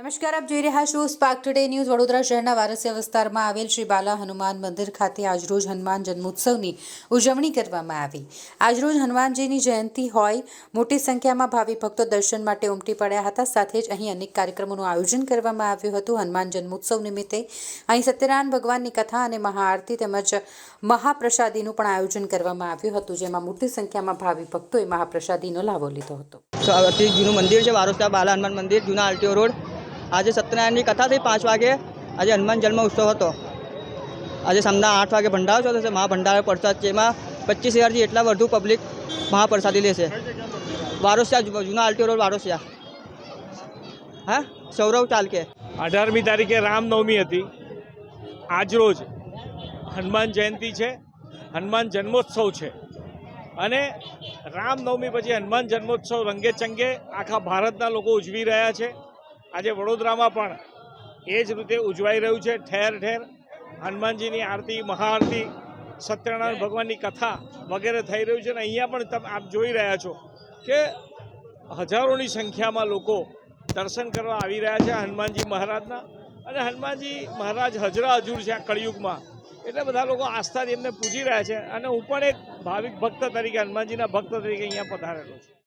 નમસ્કાર, આપ જોઈ રહ્યા છો સ્પાર્ક ટુડે ન્યૂઝ વડોદરા શહેરના વારસિયા વિસ્તારમાં આવેલ શ્રી બાલા હનુમાન મંદિર ખાતે આજરોજ હનુમાન જન્મોત્સવની ઉજવણી કરવામાં આવી. આજરોજ હનુમાનજીની જયંતિ હોય, મોટી સંખ્યામાં ભાવિ ભક્તો દર્શન માટે ઉમટી પડ્યા હતા. સાથે જ અહીં અનેક કાર્યક્રમોનું આયોજન કરવામાં આવ્યું હતું. હનુમાન જન્મોત્સવ નિમિત્તે અહીં સત્યનારાયણ ભગવાનની કથા અને મહાઆરતી તેમજ મહાપ્રસાદીનું પણ આયોજન કરવામાં આવ્યું હતું, જેમાં મોટી સંખ્યામાં ભાવિ ભક્તોએ મહાપ્રસાદીનો લાભો લીધો હતો. જૂનું મંદિર છે વારોસા બાલા હનુમાન મંદિર, જૂના આરટીઓ રોડ. આજે સત્યનારાયણની કથા થઈ પાંચ વાગે આજે હનુમાન જન્મ ઉત્સવ હતો. આજે સાંજના આઠ વાગે ભંડારો ચાલુ છે મહાભંડારો પ્રસાદ છે. એમાં પચીસ હજારથી એટલા વધુ પબ્લિક મહાપ્રસાદી લેશે. વારોસિયા જૂના આલટીઓ રોડ વારોસિયા. હા? સૌરવ ચાલકે. અઢારમી તારીખે રામનવમી હતી. આજરોજ હનુમાન જયંતિ છે. હનુમાન જન્મોત્સવ છે. અને રામનવમી પછી હનુમાન જન્મોત્સવ રંગે ચંગે આખા ભારતના લોકો ઉજવી રહ્યા છે. આજે વડોદરામાં પણ એ જ રીતે ઉજવાઈ રહ્યું છે. ઠેર ઠેર હનુમાનજીની આરતી, મહાઆરતી, સત્યનારાયણ ભગવાનની કથા વગેરે થઈ રહ્યું છે અને અહીંયા પણ તમે આપ જોઈ રહ્યા છો કે હજારોની સંખ્યામાં લોકો દર્શન કરવા આવી રહ્યા છે હનુમાનજી મહારાજના. અને હનુમાનજી મહારાજ હજરા હજુર છે આ કળિયુગમાં. એટલે બધા લોકો આસ્થાથી એમને પૂજી રહ્યા છે. અને હું પણ એક ભાવિક ભક્ત તરીકે, હનુમાનજીના ભક્ત તરીકે અહીંયા પધારેલો છું.